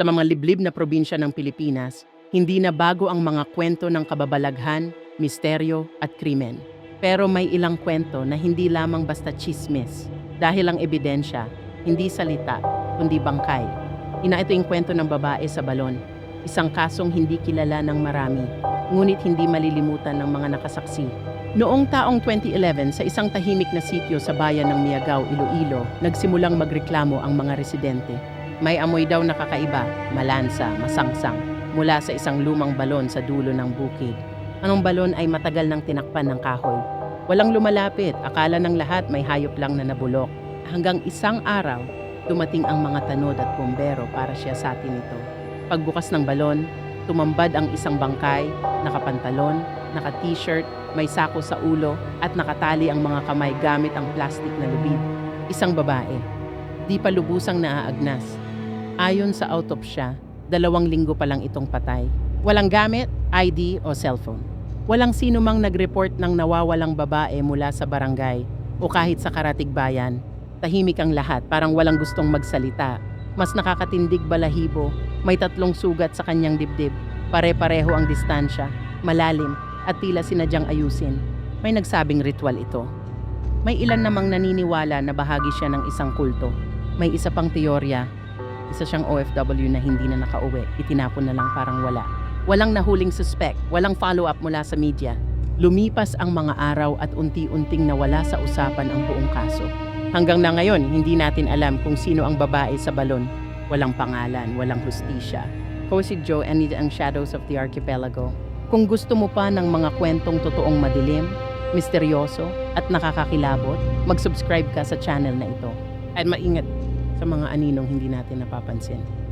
Sa mga liblib na probinsya ng Pilipinas, hindi na bago ang mga kwento ng kababalaghan, misteryo at krimen. Pero may ilang kwento na hindi lamang basta chismis dahil ang ebidensya, hindi salita, kundi bangkay. Ina yung kwento ng babae sa balon, isang kasong hindi kilala ng marami, ngunit hindi malilimutan ng mga nakasaksi. Noong taong 2011 sa isang tahimik na sitio sa bayan ng Miagao, Iloilo, nagsimulang magreklamo ang mga residente. May amoy daw nakakaiba, malansa, masangsang, mula sa isang lumang balon sa dulo ng bukid. Anong balon ay matagal nang tinakpan ng kahoy. Walang lumalapit, akala ng lahat may hayop lang na nabulok. Hanggang isang araw, dumating ang mga tanod at bombero para siya sa atin ito. Pagbukas ng balon, tumambad ang isang bangkay, nakapantalon, naka-t-shirt, may sako sa ulo at nakatali ang mga kamay gamit ang plastic na lubid. Isang babae. Di pa lubusang naaagnas. Ayon sa autopsya, dalawang linggo pa lang itong patay. Walang gamit, ID o cellphone. Walang sino mang nag-report ng nawawalang babae mula sa barangay o kahit sa karatig bayan. Tahimik ang lahat, parang walang gustong magsalita. Mas nakakatindig balahibo, may tatlong sugat sa kanyang dibdib. Pare-pareho ang distansya, malalim, at tila sinadyang ayusin. May nagsabing ritual ito. May ilan namang naniniwala na bahagi siya ng isang kulto. May isa pang teorya, isa siyang OFW na hindi na nakauwi, itinapon na lang parang wala. Walang nahuling suspect, walang follow-up mula sa media. Lumipas ang mga araw at unti-unting nawala sa usapan ang buong kaso. Hanggang na ngayon, hindi natin alam kung sino ang babae sa balon. Walang pangalan, walang hustisya. Si Joe and ang Shadows of the Archipelago. Kung gusto mo pa ng mga kwentong totoong madilim, misteryoso at nakakakilabot, mag-subscribe ka sa channel na ito. At maingat sa mga aninong hindi natin napapansin.